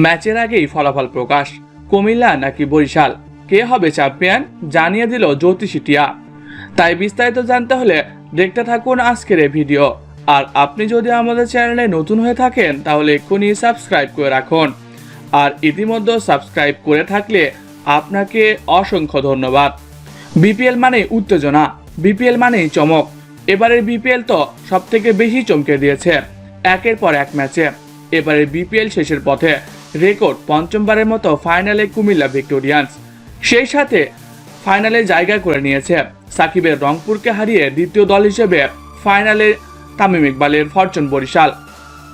ম্যাচের আগেই ফলাফল প্রকাশ। কুমিল্লা নাকি বরিশাল? কে হবে চ্যাম্পিয়ন? জানিয়ে দিল জ্যোতিষী টিয়া। তাই বিস্তারিত জানতে হলে দেখতে থাকুন আজকের এই ভিডিও। আর আপনি যদি আমাদের চ্যানেলে নতুন হয়ে থাকেন, তাহলে এক্ষুনি সাবস্ক্রাইব করে রাখুন। আর ইতিমধ্যে সাবস্ক্রাইব করে থাকলে আপনাকে অসংখ্য ধন্যবাদ। বিপিএল মানে উত্তেজনা, বিপিএল মানেই চমক। এবারের বিপিএল তো সব থেকে বেশি চমকে দিয়েছে, একের পর এক ম্যাচে। এবারে বিপিএল শেষের পথে রেকর্ড পঞ্চমবারের মতো ফাইনালে কুমিল্লা ভিক্টোরিয়ান্স। সেই সাথে ফাইনালে জায়গা করে নিয়েছে সাকিবের রংপুরকে হারিয়ে দ্বিতীয় দল হিসেবে ফাইনালে তামিম ইকবালের ফরচুন বরিশাল।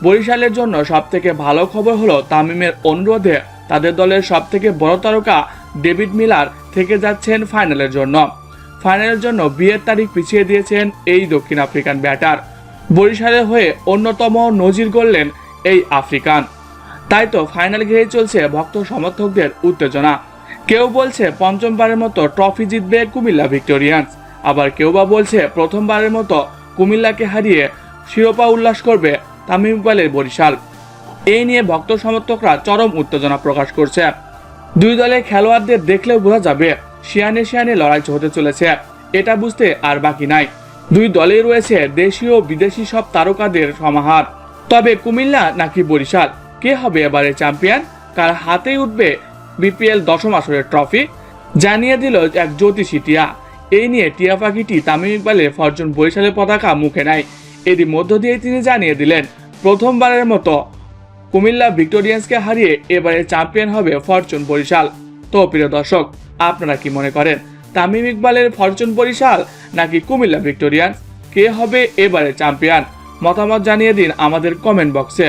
বরিশালের জন্য সব থেকে ভালো খবর হলো তামিমের অনুরোধে তাদের দলের সব থেকে বড় তারকা ডেভিড মিলার থেকে যাচ্ছেন ফাইনালের জন্য। ফাইনালের জন্য বিয়ের তারিখ পিছিয়ে দিয়েছেন এই দক্ষিণ আফ্রিকান ব্যাটার। বরিশালের হয়ে অন্যতম নজির গড়লেন এই আফ্রিকান। তাই তো ফাইনাল ঘিরে চলছে ভক্ত সমর্থকদের উত্তেজনা। কেউ বলছে পঞ্চমবারের মতো ট্রফি জিতবে কুমিল্লা ভিক্টোরিয়ান্স। আবার কেউ বা বলছে প্রথমবারের মতো কুমিল্লাকে হারিয়ে শিরোপা উল্লাস করবে তামিম ইকবালের বরিশাল। এই নিয়ে ভক্ত সমর্থকরা চরম উত্তেজনা প্রকাশ করছে। দুই দলের খেলোয়াড়দের দেখলেও বোঝা যাবে শিয়ানে শিয়ানে লড়াই হতে চলেছে। এটা বুঝতে আর বাকি নাই। দুই দলেই রয়েছে দেশীয় বিদেশি সব তারকাদের সমাহার। তবে কুমিল্লা নাকি বরিশাল? কে হবে এবারে চ্যাম্পিয়ন? কার হাতেই উঠবে বিপিএল দশম আসরের ট্রফি? জানিয়ে দিল এক জ্যোতিষী টিয়া। এই নিয়ে টিয়া পাখিটি তামিম ইকবালের ফরচুন বরিশালের পতাকা মুখে নাই এরই মধ্য দিয়ে তিনি জানিয়ে দিলেন, প্রথমবারের মতো কুমিল্লা ভিক্টোরিয়ান্সকে হারিয়ে এবারে চ্যাম্পিয়ন হবে ফরচুন বরিশাল। তো প্রিয় দর্শক, আপনারা কি মনে করেন, তামিম ইকবালের ফরচুন বরিশাল নাকি কুমিল্লা ভিক্টোরিয়ান্স? কে হবে এবারে চ্যাম্পিয়ন? মতামত জানিয়ে দিন আমাদের কমেন্ট বক্সে।